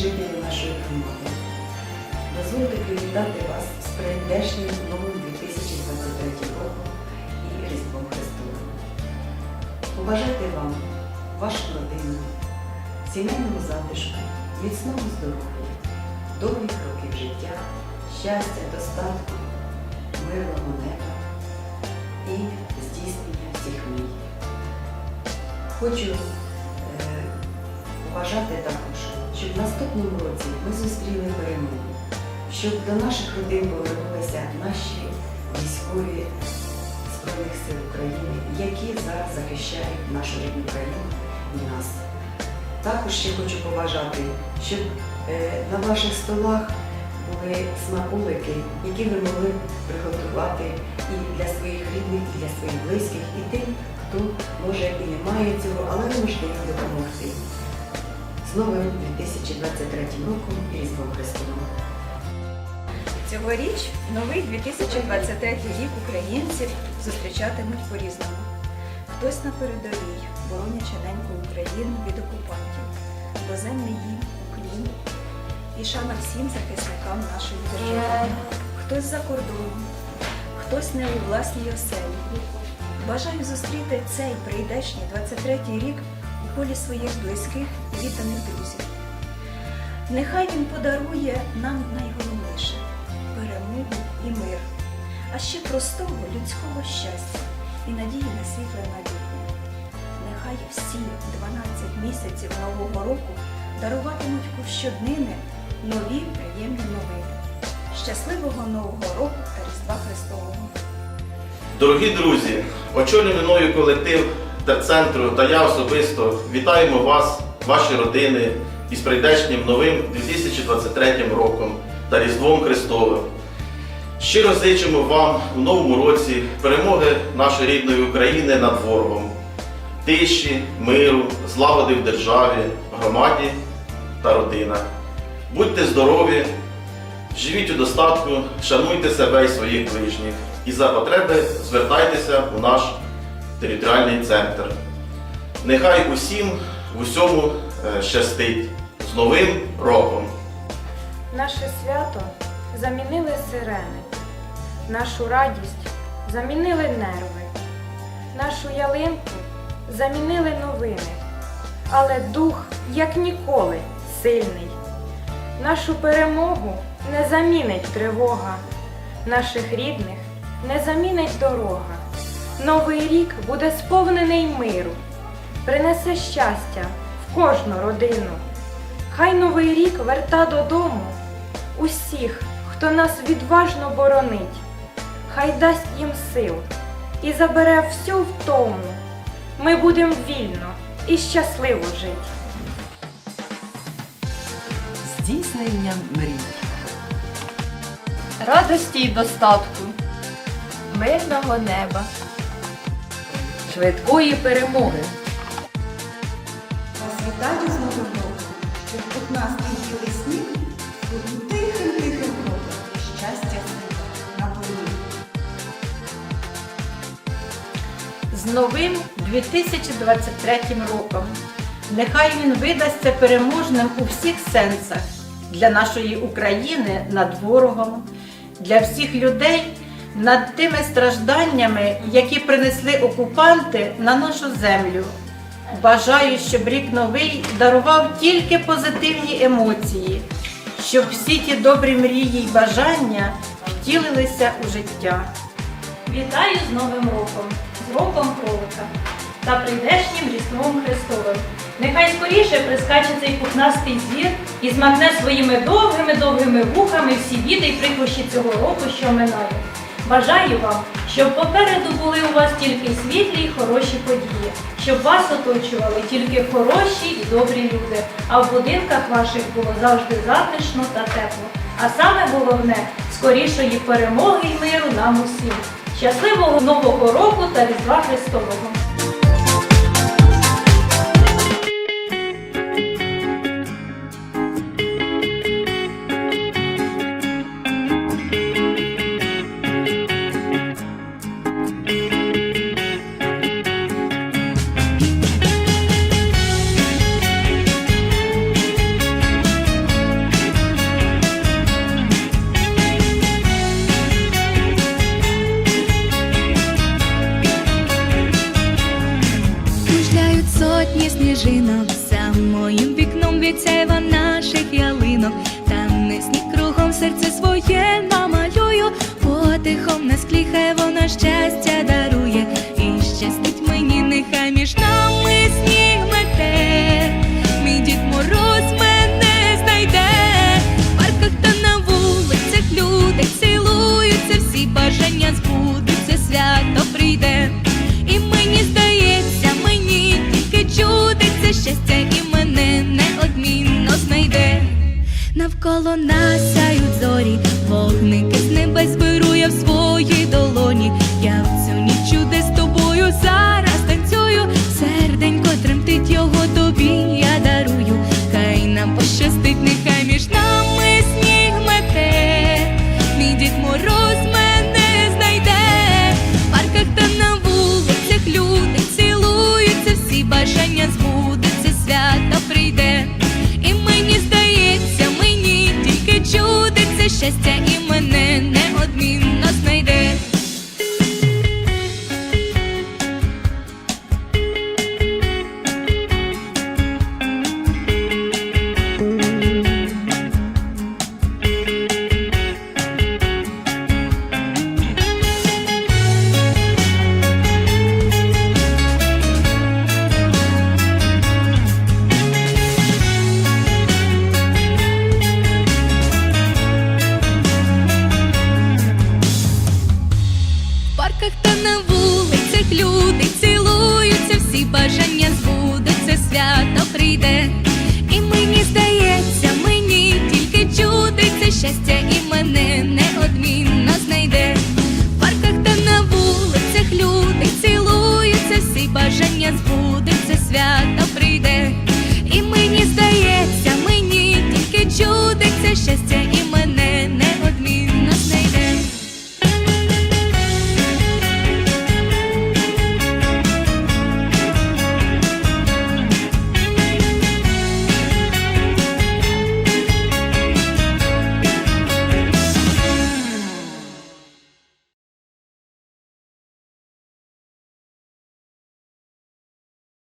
жителі нашої громади. Дозвольте привітати вас з прийдешнім новим 2023 роком і Різдвом Христовим. Побажати вам, вашу родину, сімейному затишку, міцного здоров'я, довгих років життя, щастя, достатку, мирного неба і здійснення всіх мрій. Хочу е, побажати також, щоб в наступному році ми зустріли перемогу, щоб до наших родин повернулися наші військові Збройних сил України, які зараз захищають нашу рідну країну і нас. Також ще хочу побажати, щоб е, на ваших столах були смаколики, які ви могли приготувати і для своїх рідних, і для своїх близьких, і тим, хто може і не має цього, але ви можете їм допомогти. З новим 2023 роком Різдвом Христовим. Цьогоріч новий 2023 рік українців зустрічатимуть по-різному. Хтось на передовій, боронячи неньку Україну від окупантів, доземний їм уклін і шана всім захисникам нашої держави. Хтось за кордоном, хтось не у власній оселі. Бажаю зустріти цей прийдешній 23-й рік у полі своїх близьких і відданих друзів. Нехай він подарує нам найголовніше перемогу і мир, а ще простого людського щастя і надії на світле майбутнє. Нехай всі 12 місяців Нового року даруватимуть щоднини нові приємні новини. Щасливого Нового року та Різдва Христового! Дорогі друзі, очолюємо мною колектив терцентру та я особисто вітаємо вас, ваші родини із прийдешнім новим 2023 роком та Різдвом Христовим. Щиро зичимо вам у новому році перемоги нашої рідної України над ворогом, тиші, миру, злагоди в державі, громаді та родинах. Будьте здорові, живіть у достатку, шануйте себе і своїх ближніх. І за потреби звертайтеся у наш територіальний центр. Нехай усім в усьому е, щастить з Новим роком! Наше свято замінили сирени, нашу радість замінили нерви, нашу ялинку замінили новини, але дух, як ніколи, сильний. Нашу перемогу не замінить тривога, наших рідних не замінить дорога. Новий рік буде сповнений миру, принесе щастя в кожну родину. Хай новий рік верта додому усіх, хто нас відважно боронить, хай дасть їм сил і забере всю втому. Ми будемо вільно і щасливо жити. Здійснення мрій. радості й достатку, мирного неба, швидкої перемоги. Вас вітаю з Новим роком, щоб пухнастий білий сніг був тихим тихим кроком і щастя на полі. з новим 2023 роком. Нехай він видасться переможним у всіх сенсах для нашої України над ворогом, для всіх людей над тими стражданнями, які принесли окупанти на нашу землю. Бажаю, щоб рік новий дарував тільки позитивні емоції, щоб всі ті добрі мрії й бажання втілилися у життя. Вітаю з Новим роком, з роком кролика та прийдешнім Різдвом Христовим. Нехай скоріше прискаче цей пухнастий звір і змахне своїми довгими-довгими вухами всі біди й прикрощі цього року, що минає. Бажаю вам, щоб попереду були у вас тільки світлі й хороші події, щоб вас оточували тільки хороші і добрі люди, а в будинках ваших було завжди затишно та тепло. А саме головне скорішої перемоги й миру нам усім. Щасливого Нового року та Різдва Христового! сином, за моїм вікном від сяйва наших ялинок, та не сніг кругом серце своє намалюю, потихом на склі, хай воно щастя дарує, і щастить мені, нехай між нами сніг. коло нас.